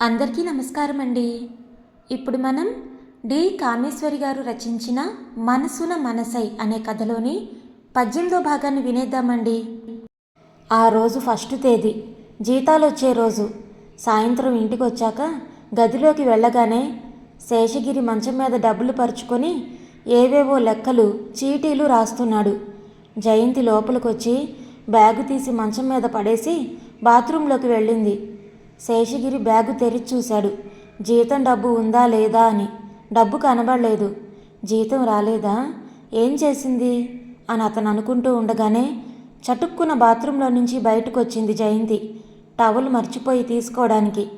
అందరికీ నమస్కారం అండి ఇప్పుడు మనం డి. కామేశ్వరి గారు రచించిన మనసున మనసై అనే కథలోని పద్యంలో భాగాన్ని వినేద్దామండి. ఆ రోజు ఫస్ట్ తేదీ జీతాలు వచ్చే రోజు. సాయంత్రం ఇంటికి వచ్చాక గదిలోకి వెళ్ళగానే శేషగిరి మంచం మీద డబ్బులు పరుచుకొని ఏవేవో లెక్కలు చీటీలు రాస్తున్నాడు. జయంతి లోపలికొచ్చి బ్యాగు తీసి మంచం మీద పడేసి బాత్రూంలోకి వెళ్ళింది. శేషగిరి బ్యాగు తెరిచి చూశాడు. జీతం డబ్బు ఉందా లేదా అని. డబ్బు కనబడలేదు. జీతం రాలేదా? ఏం చేసింది? అని అతను అనుకుంటూ ఉండగానే చటుక్కున బాత్రూంలో నుంచి బయటకు వచ్చింది జయంతి. టవల్ మర్చిపోయి తీసుకోవడానికి.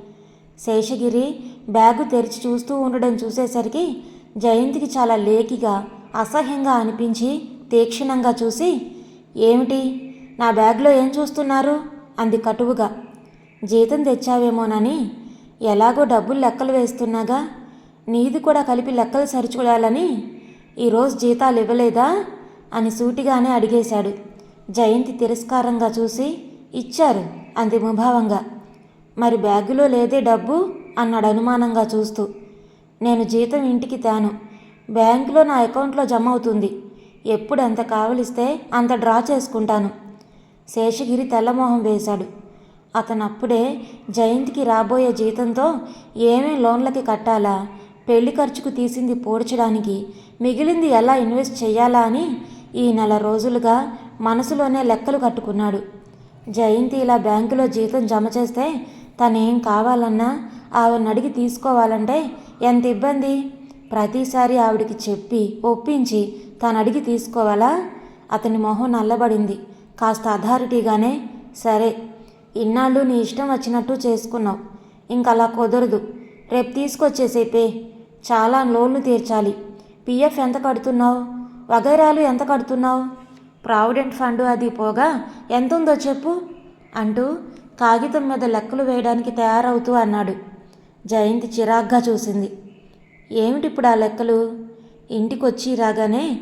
శేషగిరి బ్యాగు తెరిచి చూస్తూ ఉండడం చూసేసరికి జయంతికి చాలా లేకిగా అసహ్యంగా అనిపించి తీక్షణంగా చూసి ఏమిటి? నా బ్యాగ్లో ఏం చూస్తున్నారు? అంది కటువుగా. జీతం తెచ్చావేమోనని ఎలాగో డబ్బులు లెక్కలు వేస్తున్నాగా. నీది కూడా కలిపి లెక్కలు సరిచూడాలని ఈరోజు జీతాలు ఇవ్వలేదా అని సూటిగానే అడిగేశాడు. జయంతి తిరస్కారంగా చూసి ఇచ్చారు అంది ముభావంగా. మరి బ్యాగులో లేదే డబ్బు అన్నాడు అనుమానంగా చూస్తూ. నేను జీతం ఇంటికి తాను. బ్యాంకులో నా అకౌంట్లో జమ అవుతుంది. ఎప్పుడు ఎంత కావలిస్తే అంత డ్రా చేసుకుంటాను. శేషగిరి తెల్లమోహం వేశాడు. అతను అప్పుడే జయంతికి రాబోయే జీతంతో ఏమేం లోన్లకి కట్టాలా? పెళ్ళి ఖర్చుకు తీసింది పూడ్చడానికి మిగిలింది ఎలా ఇన్వెస్ట్ చేయాలా అని ఈ నెల రోజులుగా మనసులోనే లెక్కలు కట్టుకున్నాడు. జయంతి ఇలా బ్యాంకులో జీతం జమ చేస్తే తనేం కావాలన్నా ఆవిడని అడిగి తీసుకోవాలంటే ఎంత ఇబ్బంది? ప్రతిసారి ఆవిడికి చెప్పి ఒప్పించి తను అడిగి తీసుకోవాలా? అతని మొహం నల్లబడింది. కాస్త అథారిటీగానే సరే ఇన్నాళ్ళు నీ ఇష్టం వచ్చినట్టు చేసుకున్నావు. ఇంకలా కుదరదు. రేపు తీసుకొచ్చేసేపే. చాలా లోన్లు తీర్చాలి. పిఎఫ్ ఎంత కడుతున్నావు? వగైరాలు ఎంత కడుతున్నావు? ప్రావిడెంట్ ఫండ్ అది పోగా ఎంత ఉందో చెప్పు అంటూ కాగితం మీద లెక్కలు వేయడానికి తయారవుతూ అన్నాడు. జయంతి చిరాగ్గా చూసింది. ఏమిటిప్పుడు ఆ లెక్కలు? ఇంటికొచ్చి రాగానే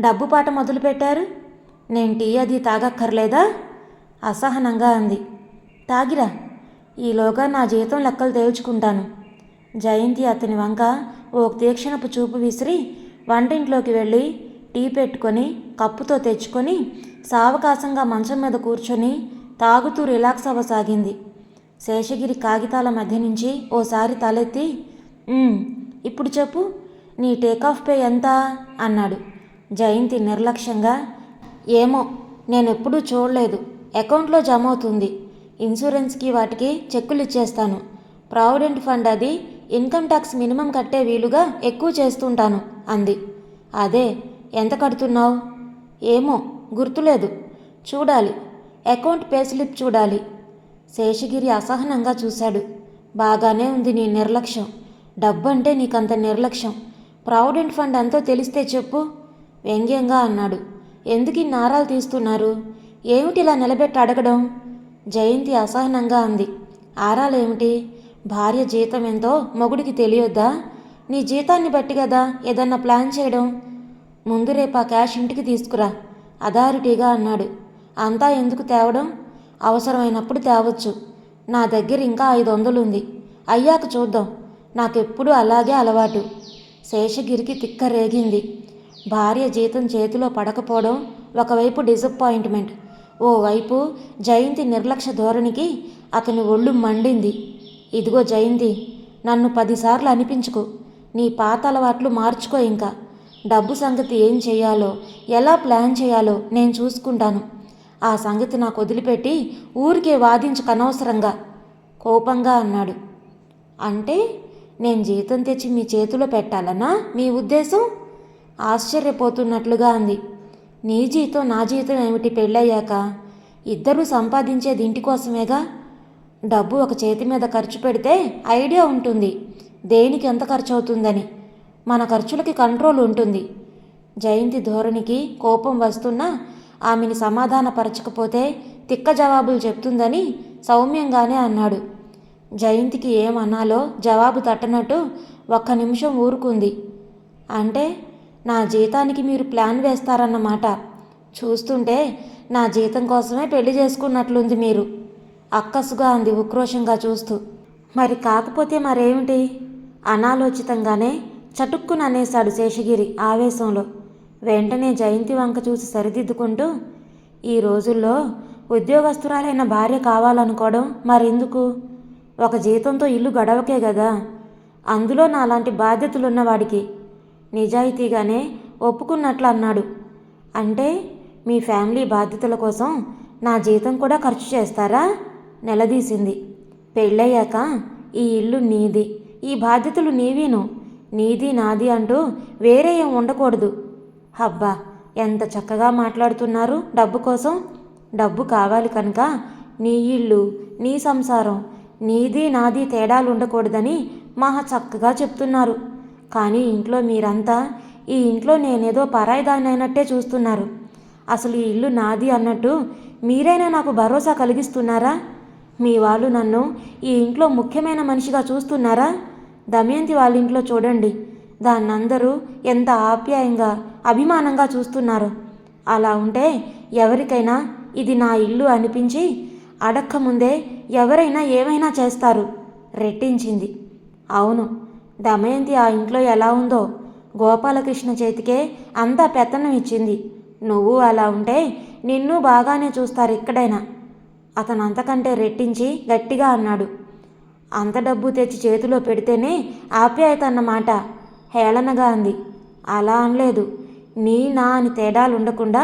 డబ్బు పాట మొదలుపెట్టారు? నేను టీ అది తాగక్కర్లేదా? అసహనంగా అంది. తాగిరా. ఈలోగా నా జీతం లెక్కలు తేల్చుకుంటాను. జయంతి అతని వంక ఓ తీక్షణపు చూపు విసిరి వంటింట్లోకి వెళ్ళి టీ పెట్టుకొని కప్పుతో తెచ్చుకొని సావకాశంగా మంచం మీద కూర్చొని తాగుతూ రిలాక్స్ అవ్వసాగింది. శేషగిరి కాగితాల మధ్య నుంచి ఓసారి తలెత్తి ఇప్పుడు చెప్పు నీ టేకాఫ్ పే ఎంత అన్నాడు. జయంతి నిర్లక్ష్యంగా ఏమో నేనెప్పుడూ చూడలేదు. అకౌంట్లో జమ అవుతుంది. ఇన్సూరెన్స్కి వాటికి చెక్కులు ఇచ్చేస్తాను. ప్రావిడెంట్ ఫండ్ అది ఇన్కమ్ ట్యాక్స్ మినిమం కట్టే వీలుగా ఎక్కువ చేస్తుంటాను అంది. అదే ఎంత కడుతున్నావు? ఏమో గుర్తులేదు. చూడాలి. అకౌంట్ పే స్లిప్ చూడాలి. శేషగిరి అసహనంగా చూశాడు. బాగానే ఉంది నీ నిర్లక్ష్యం. డబ్బంటే నీకంత నిర్లక్ష్యం. ప్రావిడెంట్ ఫండ్ ఎంతో తెలిస్తే చెప్పు. వ్యంగ్యంగా అన్నాడు. ఎందుకు నారాలు తీస్తున్నారు? ఏమిటి ఇలా నిలబెట్టి అడగడం? జయంతి అసహనంగా అంది. ఆరాలేమిటి? భార్య జీతం ఎంతో మొగుడికి తెలియొద్దా? నీ జీతాన్ని బట్టి కదా ఏదన్నా ప్లాన్ చేయడం? ముందు రేపు ఆ క్యాష్ ఇంటికి తీసుకురా అథారిటీగా అన్నాడు. అంతా ఎందుకు తేవడం? అవసరమైనప్పుడు తేవచ్చు. నా దగ్గర ఇంకా ఐదు వందలు ఉంది అయ్యాక చూద్దాం. నాకెప్పుడు అలాగే అలవాటు. శేషగిరికి తిక్క రేగింది. భార్య జీతం చేతిలో పడకపోవడం ఒకవైపు డిసప్పాయింట్మెంట్ ఓవైపు జయంతి నిర్లక్ష్య ధోరణికి అతని ఒళ్ళు మండింది. ఇదిగో జయంతి నన్ను పదిసార్లు అనిపించుకో. నీ పాత అలవాట్లు మార్చుకో ఇంకా. డబ్బు సంగతి ఏం చేయాలో ఎలా ప్లాన్ చేయాలో నేను చూసుకుంటాను. ఆ సంగతి నాకు వదిలిపెట్టి ఊరికే వాదించకనవసరంగా కోపంగా అన్నాడు. అంటే నేను జీతం తెచ్చి మీ చేతిలో పెట్టాలనా? మీ ఉద్దేశం? ఆశ్చర్యపోతున్నట్లుగా అంది. నీ జీతం నా జీతం ఏమిటి పెళ్ళయ్యాక? ఇద్దరూ సంపాదించేది ఇంటి కోసమేగా? డబ్బు ఒక చేతి మీద ఖర్చు పెడితే ఐడియా ఉంటుంది. దేనికి ఎంత ఖర్చు అవుతుందని మన ఖర్చులకి కంట్రోల్ ఉంటుంది. జయంతి ధోరణికి కోపం వస్తున్నా ఆమెని సమాధానపరచకపోతే తిక్క జవాబులు చెప్తుందని సౌమ్యంగానే అన్నాడు. జయంతికి ఏమనాలో జవాబు తట్టనట్టు ఒక్క నిమిషం ఊరుకుంది. అంటే నా జీతానికి మీరు ప్లాన్ వేస్తారన్నమాట. చూస్తుంటే నా జీతం కోసమే పెళ్ళి చేసుకున్నట్లుంది మీరు. అక్కసుగా అంది ఉక్రోషంగా చూస్తూ. మరి కాకపోతే మరేమిటి? అనాలోచితంగానే చటుక్కున అనేశాడు శేషగిరి ఆవేశంలో. వెంటనే జయంతి వంక చూసి సరిదిద్దుకుంటూ ఈ రోజుల్లో ఉద్యోగస్తురాలైన భార్య కావాలనుకోవడం మరెందుకు? ఒక జీతంతో ఇల్లు గడవకే కదా అందులో నాలాంటి బాధ్యతలున్నవాడికి నిజాయితీగానే ఒప్పుకున్నట్లు అన్నాడు అంటే మీ ఫ్యామిలీ బాధ్యతల కోసం నా జీతం కూడా ఖర్చు చేస్తారా? నిలదీసింది. పెళ్ళయ్యాక ఈ ఇల్లు నీది. ఈ బాధ్యతలు నీవీను. నీది నాది అంటూ వేరే ఏం ఉండకూడదు. హబ్బా ఎంత చక్కగా మాట్లాడుతున్నారు డబ్బు కోసం. డబ్బు కావాలి కనుక నీ ఇల్లు నీ సంసారం నీది నాది తేడాలు ఉండకూడదని మహా చక్కగా చెప్తున్నారు. కానీ ఇంట్లో మీరంతా ఈ ఇంట్లో నేనేదో పరాయిదానైనట్టే చూస్తున్నారు. అసలు ఈ ఇల్లు నాది అన్నట్టు మీరైనా నాకు భరోసా కలిగిస్తున్నారా? మీ వాళ్ళు నన్ను ఈ ఇంట్లో ముఖ్యమైన మనిషిగా చూస్తున్నారా? దమయంతి వాళ్ళ ఇంట్లో చూడండి. దాన్నందరూ ఎంత ఆప్యాయంగా అభిమానంగా చూస్తున్నారు. అలా ఉంటే ఎవరికైనా ఇది నా ఇల్లు అనిపించి అడక్క ముందే ఎవరైనా ఏమైనా చేస్తారు. రెట్టించింది. అవును. దమయంతి ఆ ఇంట్లో ఎలా ఉందో గోపాలకృష్ణ చేతికే అంతా పెత్తనం ఇచ్చింది. నువ్వు అలా ఉంటే నిన్ను బాగానే చూస్తారు ఇక్కడైనా. అతను అంతకంటే రెట్టించి గట్టిగా అన్నాడు. అంత డబ్బు తెచ్చి చేతిలో పెడితేనే ఆప్యాయత అన్నమాట హేళనగా అంది. అలా అనలేదు. నీ నా అని తేడాలు ఉండకుండా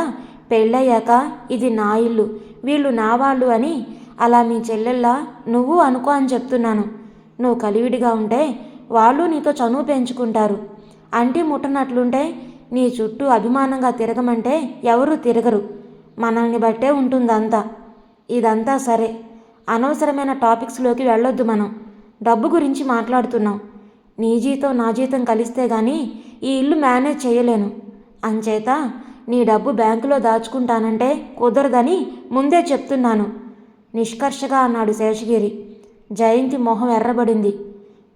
పెళ్ళయ్యాక ఇది నా ఇల్లు వీళ్ళు నా వాళ్ళు అని అలా మీ చెల్లెల్లా నువ్వు అనుకో అని చెప్తున్నాను. నువ్వు కలివిడిగా ఉంటే వాళ్ళు నీతో చనువు పెంచుకుంటారు. అంటి ముట్టనట్లుంటే నీ చుట్టూ అభిమానంగా తిరగమంటే ఎవరూ తిరగరు. మనల్ని బట్టే ఉంటుందంతా. ఇదంతా సరే. అనవసరమైన టాపిక్స్లోకి వెళ్ళొద్దు మనం. డబ్బు గురించి మాట్లాడుతున్నాం. నీ జీతం నా జీతం కలిస్తే గానీ ఈ ఇల్లు మేనేజ్ చేయలేను. అంచేత నీ డబ్బు బ్యాంకులో దాచుకుంటానంటే కుదరదని ముందే చెప్తున్నాను. నిష్కర్షగా అన్నాడు శేషగిరి. జయంతి మొహం ఎర్రబడింది.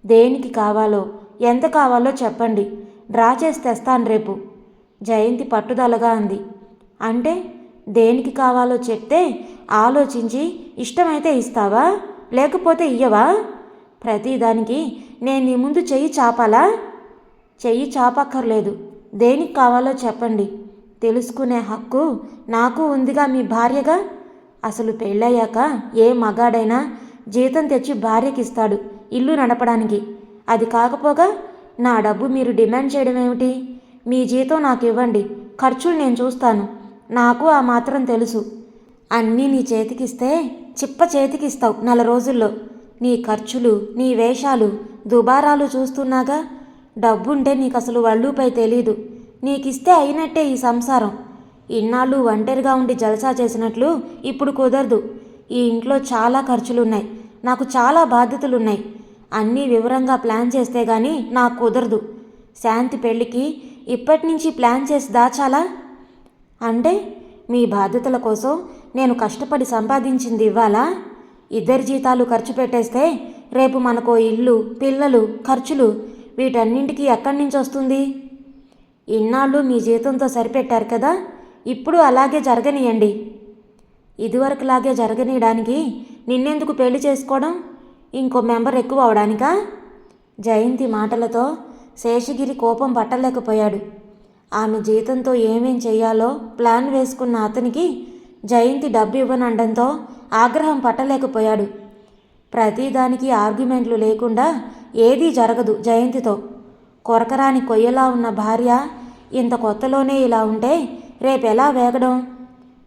దేనికి కావాలో ఎంత కావాలో చెప్పండి. డ్రా చేసి తెస్తాను రేపు. జయంతి పట్టుదలగా అంది అంటే దేనికి కావాలో చెప్తే ఆలోచించి ఇష్టమైతే ఇస్తావా? లేకపోతే ఇయ్యవా? ప్రతిదానికి నేను నీ ముందు చెయ్యి చాపాలా? చెయ్యి చాపక్కర్లేదు. దేనికి కావాలో చెప్పండి. తెలుసుకునే హక్కు నాకు ఉందిగా మీ భార్యగా? అసలు పెళ్ళయ్యాక ఏ మగాడైనా జీతం తెచ్చి భార్యకి ఇస్తాడు ఇల్లు నడపడానికి. అది కాకపోగా నా డబ్బు మీరు డిమాండ్ చేయడం ఏమిటి? మీ జీతం నాకు ఇవ్వండి. ఖర్చులు నేను చూస్తాను. నాకు ఆ మాత్రం తెలుసు. అన్నీ నీ చేతికిస్తే చిప్ప చేతికిస్తావు నెల రోజుల్లో. నీ ఖర్చులు నీ వేషాలు దుబారాలు చూస్తున్నాగా? డబ్బుంటే నీకు అసలు వళ్ళుపై తెలీదు. నీకిస్తే అయినట్టే ఈ సంసారం. ఇన్నాళ్ళు ఒంటరిగా ఉండి జలసా చేసినట్లు ఇప్పుడు కుదరదు. ఈ ఇంట్లో చాలా ఖర్చులున్నాయి. నాకు చాలా బాధ్యతలున్నాయి. అన్నీ వివరంగా ప్లాన్ చేస్తే గానీ నాకు కుదరదు. శాంతి పెళ్ళికి ఇప్పటి నుంచి ప్లాన్ చేసి దాచాలా? అంటే మీ బాధ్యతల కోసం నేను కష్టపడి సంపాదించింది ఇవ్వాలా? ఇద్దరి జీతాలు ఖర్చు పెట్టేస్తే రేపు మనకో ఇల్లు పిల్లలు ఖర్చులు వీటన్నింటికి ఎక్కడి నుంచి వస్తుంది? ఇన్నాళ్ళు మీ జీతంతో సరిపెట్టారు కదా ఇప్పుడు అలాగే జరగనియండి. ఇదివరకులాగే జరగనీయడానికి నిన్నెందుకు పెళ్ళి చేసుకోవడం? ఇంకో మెంబర్ ఎక్కువ అవడానికా? జయంతి మాటలతో శేషగిరి కోపం పట్టలేకపోయాడు. ఆమె జీతంతో ఏమేం చేయాలో ప్లాన్ వేసుకున్న అతనికి జయంతి డబ్బు ఇవ్వనండంతో ఆగ్రహం పట్టలేకపోయాడు. ప్రతిదానికి ఆర్గ్యుమెంట్లు లేకుండా ఏదీ జరగదు జయంతితో. కొరకరాని కొయ్యలా ఉన్న భార్య ఇంత కొత్తలోనే ఇలా ఉంటే రేపెలా వేగడం?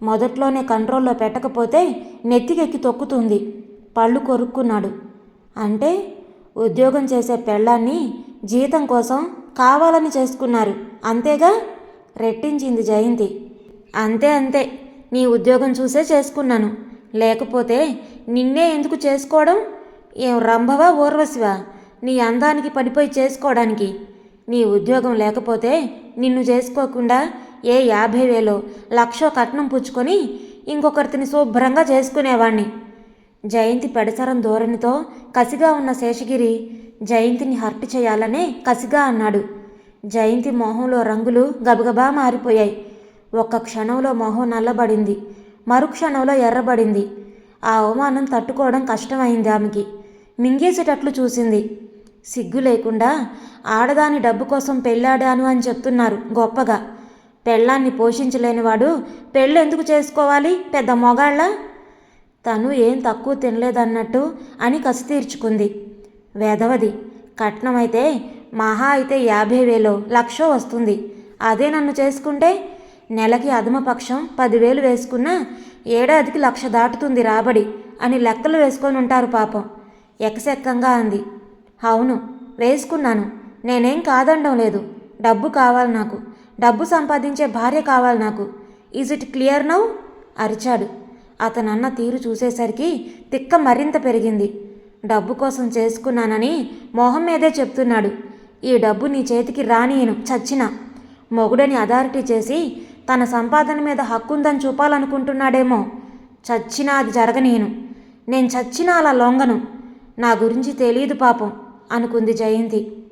మొదట్లోనే కంట్రోల్లో పెట్టకపోతే నెత్తికెక్కి తొక్కుతుంది. పళ్ళు కొరుక్కున్నాడు. అంటే ఉద్యోగం చేసే పెళ్ళాన్ని జీతం కోసం కావాలని చేసుకున్నారు. అంతేగా? రెట్టించింది జయంతి. అంతే అంతే నీ ఉద్యోగం చూసే చేసుకున్నాను. లేకపోతే నిన్నే ఎందుకు చేసుకోవడం? ఏం రంభవా ఊర్వశివా? నీ అందానికి పడిపోయి చేసుకోవడానికి. నీ ఉద్యోగం లేకపోతే నిన్ను చేసుకోకుండా ఏ యాభై వేలో లక్షో కట్నం పుచ్చుకొని ఇంకొకరిని శుభ్రంగా చేసుకునేవాణ్ణి. జయంతి పెడసరం ధోరణితో కసిగా ఉన్న శేషగిరి జయంతిని హర్ట్ చేయాలనే కసిగా అన్నాడు. జయంతి మొహంలో రంగులు గబగబా మారిపోయాయి. ఒక్క క్షణంలో మొహం నల్లబడింది. మరు క్షణంలో ఎర్రబడింది. ఆ అవమానం తట్టుకోవడం కష్టమైంది ఆమెకి. మింగేసేటట్లు చూసింది. సిగ్గు లేకుండా ఆడదాని డబ్బు కోసం పెళ్ళాడాను అని చెప్తున్నారు గొప్పగా. పెళ్ళాన్ని పోషించలేనివాడు పెళ్ళెందుకు చేసుకోవాలి? పెద్ద మొగాళ్ళ తను ఏం తక్కువ తినలేదన్నట్టు అని కసి తీర్చుకుంది. వేదవది కట్నమైతే మహా అయితే యాభై వేలో లక్షో వస్తుంది. అదే నన్ను చేసుకుంటే నెలకి అధమపక్షం పదివేలు వేసుకున్నా ఏడాదికి లక్ష దాటుతుంది రాబడి అని లెక్కలు వేసుకొని ఉంటారు పాపం. ఎకసెక్కంగా అంది. అవును వేసుకున్నాను. నేనేం కాదండం లేదు. డబ్బు కావాలి నాకు. డబ్బు సంపాదించే భార్య కావాలి నాకు. ఈజ్ ఇట్ క్లియర్ నౌ అరిచాడు. అతనన్న తీరు చూసేసరికి తిక్క మరింత పెరిగింది. డబ్బు కోసం చేసుకున్నానని మొహం మీదే చెప్తున్నాడు. ఈ డబ్బు నీ చేతికి రానియను చచ్చినా. మొగుడని అథారిటీ చేసి తన సంపాదన మీద హక్కుందని చూపాలనుకుంటున్నాడేమో. చచ్చినా అది జరగనీయను. నేను చచ్చినా అలా లొంగను. నా గురించి తెలియదు పాపం అనుకుంది జయంతి.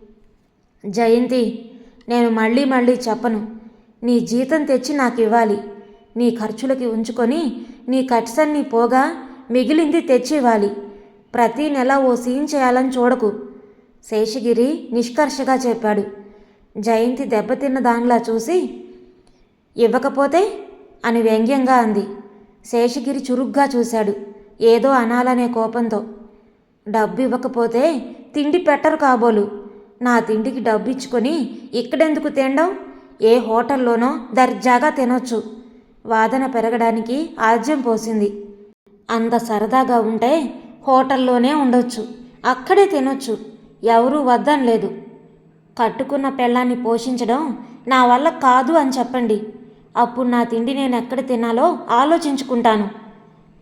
జయంతి నేను మళ్ళీ మళ్ళీ చెప్పను. నీ జీతం తెచ్చి నాకు ఇవ్వాలి నీ ఖర్చులకి ఉంచుకొని నీ కట్సన్ని పోగా మిగిలింది తెచ్చి ఇవ్వాలి ప్రతీ నెల ఓ సీన్ చేయాలని చూడకు. శేషగిరి నిష్కర్షగా చెప్పాడు. జయంతి దెబ్బతిన్న దానిలా చూసి ఇవ్వకపోతే అని వ్యంగ్యంగా అంది. శేషగిరి చురుగ్గా చూశాడు ఏదో అనాలనే కోపంతో. డబ్బు ఇవ్వకపోతే తిండి పెట్టరు కాబోలు. నా తిండికి డబ్బు ఇచ్చుకొని ఇక్కడెందుకు తినడం ఏ హోటల్లోనో దర్జాగా తినొచ్చు. వాదన పెరగడానికి ఆజ్యం పోసింది. అంత సరదాగా ఉంటే హోటల్లోనే ఉండొచ్చు. అక్కడే తినొచ్చు. ఎవరూ వద్దనలేదు కట్టుకున్న పెళ్ళాన్ని పోషించడం నా వల్ల కాదు అని చెప్పండి. అప్పుడు నా తిండి నేను ఎక్కడ తినాలో ఆలోచించుకుంటాను.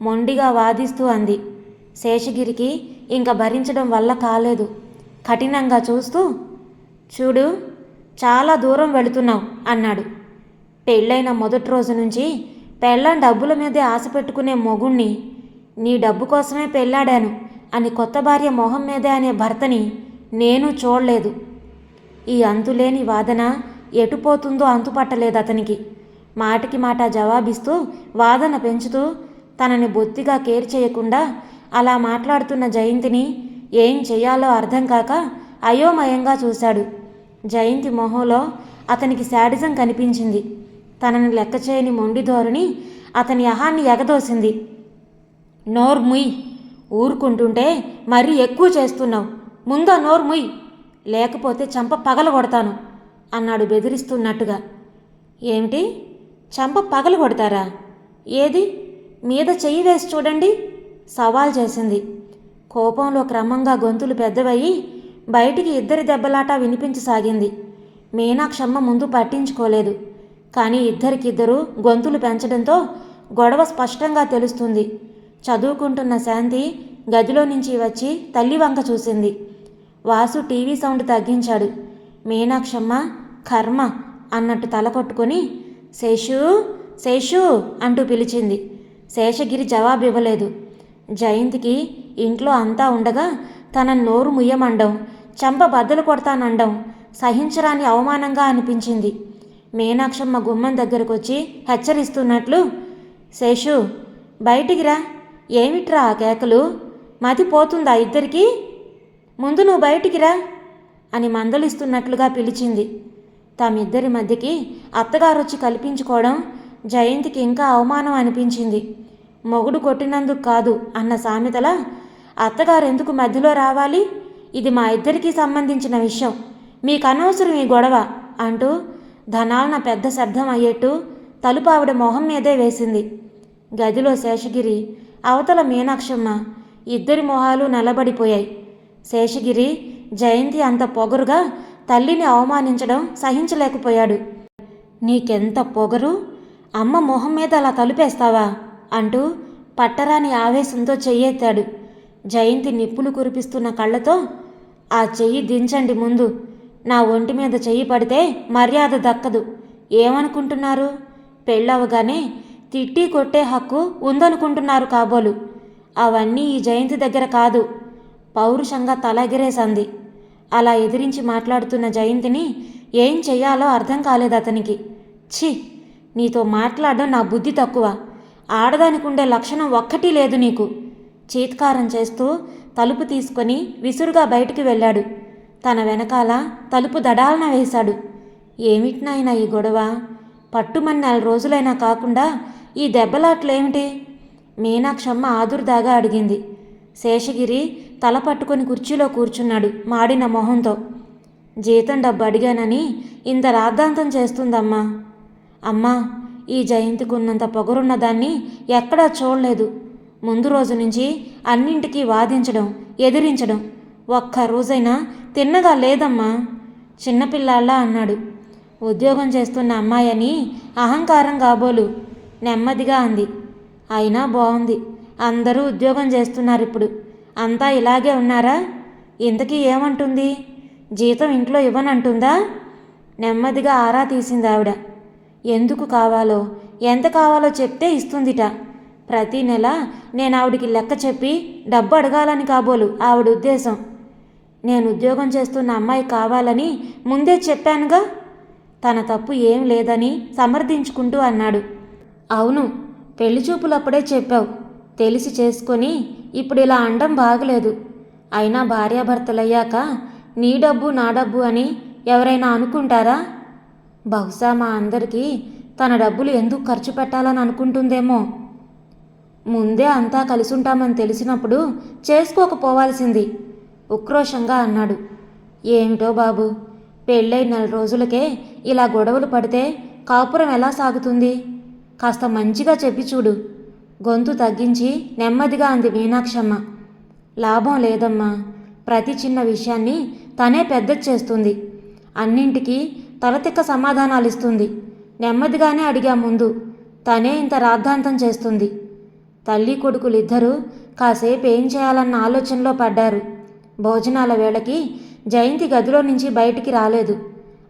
మొండిగా వాదిస్తూ అంది. శేషగిరికి ఇంక భరించడం వల్ల కాలేదు. కఠినంగా చూస్తూ చూడు చాలా దూరం వెళుతున్నావు అన్నాడు. పెళ్ళైన మొదటి రోజు నుంచి పెళ్ళం డబ్బుల మీదే ఆశ పెట్టుకునే మొగుణ్ణి నీ డబ్బు కోసమే పెళ్ళాడాను అని కొత్త భార్య మొహం మీదే అనే భర్తని నేను చూడలేదు. ఈ అంతులేని వాదన ఎటుపోతుందో అంతుపట్టలేదు అతనికి. మాటికి మాట జవాబిస్తూ వాదన పెంచుతూ తనని బొత్తిగా కేర్ చేయకుండా అలా మాట్లాడుతున్న జయంతిని ఏం చేయాలో అర్థం కాక అయోమయంగా చూశాడు. జయంతి మొహంలో అతనికి శాడిజం కనిపించింది. తనని లెక్క చేయని మొండి ధోరణి అతని అహాన్ని ఎగదోసింది. నోర్ముయ్ ఊరుకుంటుంటే మరీ ఎక్కువ చేస్తున్నావు. ముందా నోర్ముయ్ లేకపోతే చంప పగలగొడతాను అన్నాడు బెదిరిస్తున్నట్టుగా. ఏమిటి? చంప పగలగొడతారా ఏది? మీద చెయ్యి వేసి చూడండి సవాల్ చేసింది. కోపంలో క్రమంగా గొంతులు పెద్దవయ్యి బయటికి ఇద్దరి దెబ్బలాట వినిపించసాగింది. మీనాక్షమ్మ ముందు పట్టించుకోలేదు. కానీ ఇద్దరికిద్దరు గొంతులు పెంచడంతో గొడవ స్పష్టంగా తెలుస్తుంది. చదువుకుంటున్న శాంతి గదిలో నుంచి వచ్చి తల్లి వంక చూసింది. వాసు టీవీ సౌండ్ తగ్గించాడు. మీనాక్షమ్మ కర్మ అన్నట్టు తల శేషు శేషు అంటూ పిలిచింది. శేషగిరి జవాబు ఇవ్వలేదు. జయంతికి ఇంట్లో అంతా ఉండగా తన నోరు ముయ్యమండం చంప బద్దలు కొడతానండం సహించరాని అవమానంగా అనిపించింది. మీనాక్షమ్మ గుమ్మం దగ్గరకు వచ్చి హెచ్చరిస్తున్నట్లు శేషు బయటికి రా. ఏమిట్రా ఆ కేకలు? మతిపోతుందా ఇద్దరికి? ముందు నువ్వు బయటికి రా అని మందలిస్తున్నట్లుగా పిలిచింది. తామిద్దరి మధ్యకి అత్తగారొచ్చి కల్పించుకోవడం జయంతికి ఇంకా అవమానం అనిపించింది. మొగుడు కొట్టినందుకు కాదు అన్న సామెతల అత్తగారు ఎందుకు మధ్యలో రావాలి? ఇది మా ఇద్దరికీ సంబంధించిన విషయం. మీకు అనవసరం ఈ గొడవ అంటూ ధనాలన పెద్ద శబ్దం అయ్యేట్టు తలుపు ఆవిడ మొహం మీదే వేసింది. గదిలో శేషగిరి అవతల మీనాక్షమ్మ ఇద్దరి మొహాలు నలబడిపోయాయి. శేషగిరి జయంతి అంత పొగరుగా తల్లిని అవమానించడం సహించలేకపోయాడు. నీకెంత పొగరు? అమ్మ మొహం మీద అలా తలుపేస్తావా? అంటూ పట్టరాని ఆవేశంతో చెయ్యెత్తాడు. జయంతి నిప్పులు కురిపిస్తున్న కళ్ళతో ఆ చెయ్యి దించండి ముందు. నా ఒంటి మీద చెయ్యి పడితే మర్యాద దక్కదు. ఏమనుకుంటున్నారు? పెళ్ళవగానే తిట్టి కొట్టే హక్కు ఉందనుకుంటున్నారు కాబోలు. అవన్నీ ఈ జయంతి దగ్గర కాదు. పౌరుషంగా తలగిరేసంది. అలా ఎదిరించి మాట్లాడుతున్న జయంతిని ఏం చెయ్యాలో అర్థం కాలేదు అతనికి. ఛీ! నీతో మాట్లాడడం నా బుద్ధి తక్కువ. ఆడదానికి ఉండే లక్షణం ఒక్కటి లేదు నీకు. చీత్కారం చేస్తూ తలుపు తీసుకొని విసురుగా బయటికి వెళ్ళాడు. తన వెనకాల తలుపు దడాలన వేశాడు. ఏమిటినైనా ఈ గొడవ? పట్టుమని నెల రోజులైనా కాకుండా ఈ దెబ్బలాట్లేమిటి? మీనాక్షమ్మ ఆదురుదాగా అడిగింది. శేషగిరి తల పట్టుకొని కుర్చీలో కూర్చున్నాడు మాడిన మొహంతో. జీతం డబ్బు అడిగానని ఇంత రాద్ధాంతం చేస్తుందమ్మా. అమ్మా ఈ జయంతికి ఉన్నంత పొగరున్న దాన్ని ఎక్కడా చూడలేదు. ముందు రోజు నుంచి అన్నింటికీ వాదించడం ఎదిరించడం ఒక్క రోజైనా తిన్నగా లేదమ్మా? చిన్నపిల్లాళ్ళ అన్నాడు. ఉద్యోగం చేస్తున్న అమ్మాయని అహంకారం కాబోలు నెమ్మదిగా అంది. అయినా బాగుంది అందరూ ఉద్యోగం చేస్తున్నారు ఇప్పుడు అంతా ఇలాగే ఉన్నారా? ఇంతకీ ఏమంటుంది? జీతం ఇంట్లో ఇవ్వనంటుందా? నెమ్మదిగా ఆరా తీసింది ఆవిడ. ఎందుకు కావాలో ఎంత కావాలో చెప్తే ఇస్తుందిట. ప్రతి నెల నేను ఆవిడికి లెక్క చెప్పి డబ్బు అడగాలని కాబోలు ఆవిడ ఉద్దేశం. నేను ఉద్యోగం చేస్తున్న అమ్మాయి కావాలని ముందే చెప్పానుగా. తన తప్పు ఏం లేదని సమర్థించుకుంటూ అన్నాడు. అవును పెళ్ళి చూపులప్పుడే చెప్పావు. తెలిసి చేసుకొని ఇప్పుడు ఇలా అండం బాగలేదు. అయినా భార్యాభర్తలయ్యాక నీ డబ్బు నా డబ్బు అని ఎవరైనా అనుకుంటారా? బహుశా మా అందరికీ తన డబ్బులు ఎందుకు ఖర్చు పెట్టాలని అనుకుంటుందేమో. ముందే అంతా కలిసి ఉంటామని తెలిసినప్పుడు చేసుకోకపోవాల్సింది. ఉక్రోషంగా అన్నాడు. ఏమిటో బాబు పెళ్ళై నెల రోజులకే ఇలా గొడవలు పడితే కాపురం ఎలా సాగుతుంది? కాస్త మంచిగా చెప్పి చూడు. గొంతు తగ్గించి నెమ్మదిగా అంది మీనాక్షమ్మ. లాభం లేదమ్మా ప్రతి చిన్న విషయాన్ని తనే పెద్ద చేస్తుంది. అన్నింటికీ తలతిక్క సమాధానాలు ఇస్తుంది నెమ్మదిగానే అడిగా ముందు. తనే ఇంత రాద్ధాంతం చేస్తుంది. తల్లి కొడుకులిద్దరూ కాసేపు ఏం చేయాలన్న ఆలోచనలో పడ్డారు. భోజనాల వేళకి జయంతి గదిలో నుంచి బయటికి రాలేదు.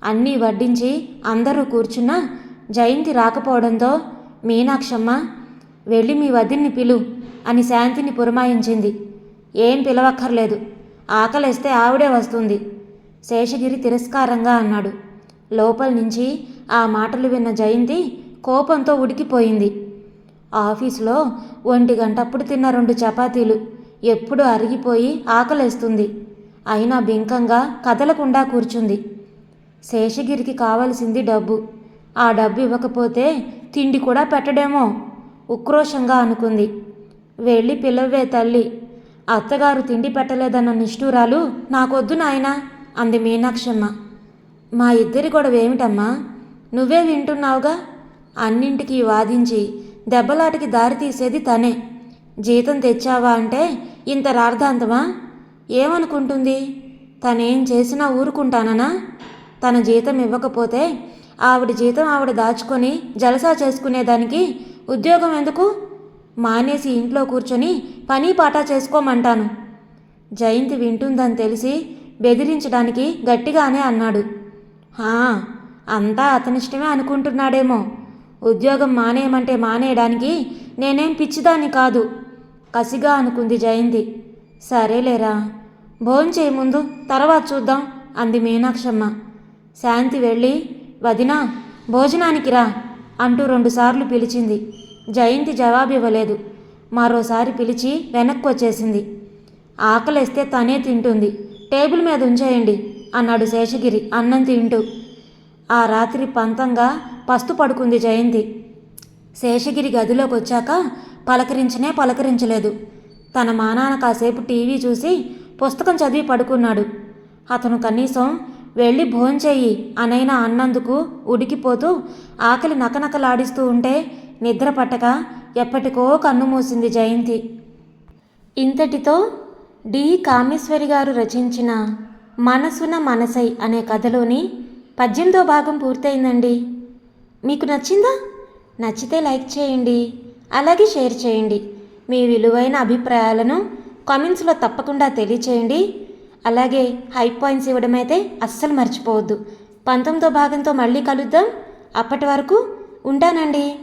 అన్నీ వడ్డించి అందరూ కూర్చున్నా జయంతి రాకపోవడంతో మీనాక్షమ్మ వెళ్ళి మీ వదిన్ని పిలు అని శాంతిని పురమాయించింది. ఏం పిలవక్కర్లేదు ఆకలిస్తే ఆవిడే వస్తుంది శేషగిరి తిరస్కారంగా అన్నాడు. లోపల నుంచి ఆ మాటలు విన్న జయంతి కోపంతో ఉడికిపోయింది. ఆఫీసులో ఒంటి గంటప్పుడు తిన్న రెండు చపాతీలు ఎప్పుడు అరిగిపోయి ఆకలేస్తుంది. అయినా బింకంగా కదలకుండా కూర్చుంది. శేషగిరికి కావలసింది డబ్బు. ఆ డబ్బు ఇవ్వకపోతే తిండి కూడా పెట్టడేమో ఉక్రోషంగా అనుకుంది. వెళ్ళి పిలవే తల్లి అత్తగారు తిండి పెట్టలేదన్న నిష్ఠూరాలు నాకొద్దు నాయనా అంది మీనాక్షమ్మ. మా ఇద్దరి గొడవ ఏమిటమ్మా? నువ్వే వింటున్నావుగా? అన్నింటికీ వాదించి దెబ్బలాటికి దారి తీసేది తనే. జీతం తెచ్చావా అంటే ఇంత రార్థాంతమా ఏమనుకుంటుంది? తనేం చేసినా ఊరుకుంటాననా? తన జీతం ఇవ్వకపోతే ఆవిడ జీతం ఆవిడ దాచుకొని జలసా చేసుకునేదానికి ఉద్యోగం ఎందుకు? మానేసి ఇంట్లో కూర్చొని పని పాట చేసుకోమంటాను. జయంతి వింటుందని తెలిసి బెదిరించడానికి గట్టిగానే అన్నాడు. హా అంతా అతనిష్టమే అనుకుంటున్నాడేమో. ఉద్యోగం మానేయమంటే మానేయడానికి నేనేం పిచ్చిదాన్ని కాదు. కసిగా అనుకుంది జయంతి. సరేలేరా భోంచేయి ముందు తర్వాత చూద్దాం అంది మీనాక్షమ్మ. శాంతి వెళ్ళి వదినా భోజనానికి రా అంటూ రెండుసార్లు పిలిచింది. జయంతి జవాబు ఇవ్వలేదు మరోసారి పిలిచి వెనక్కి వచ్చేసింది ఆకలేస్తే తనే తింటుంది. టేబుల్ మీద ఉంచేయండి అన్నాడు శేషగిరి అన్నం తింటూ. ఆ రాత్రి పంతంగా పస్తు పడుకుంది జయంతి. శేషగిరి గదిలోకి వచ్చాక పలకరించినే పలకరించలేదు. తన మానాన కాసేపు టీవీ చూసి పుస్తకం చదివి పడుకున్నాడు. అతను కనీసం వెళ్ళి భోంచేయి అనైనా అన్నందుకు ఉడికిపోతూ ఆకలి నకనకలాడిస్తూ ఉంటే నిద్ర పట్టక ఎప్పటికో కన్ను మూసింది జయంతి. ఇంతటితో డి. కామేశ్వరి గారు రచించిన మనసున మనసై అనే కథలోని పద్యంతో భాగం పూర్తయిందండి. మీకు నచ్చిందా? నచ్చితే లైక్ చేయండి. అలాగే షేర్ చేయండి. మీ విలువైన అభిప్రాయాలను కామెంట్స్లో తప్పకుండా తెలియచేయండి. అలాగే హై పాయింట్స్ ఇవ్వడం అయితే అస్సలు మర్చిపోవద్దు. పంతొమ్మిదో భాగంతో మళ్ళీ కలుద్దాం. అప్పటి వరకు ఉంటానండి.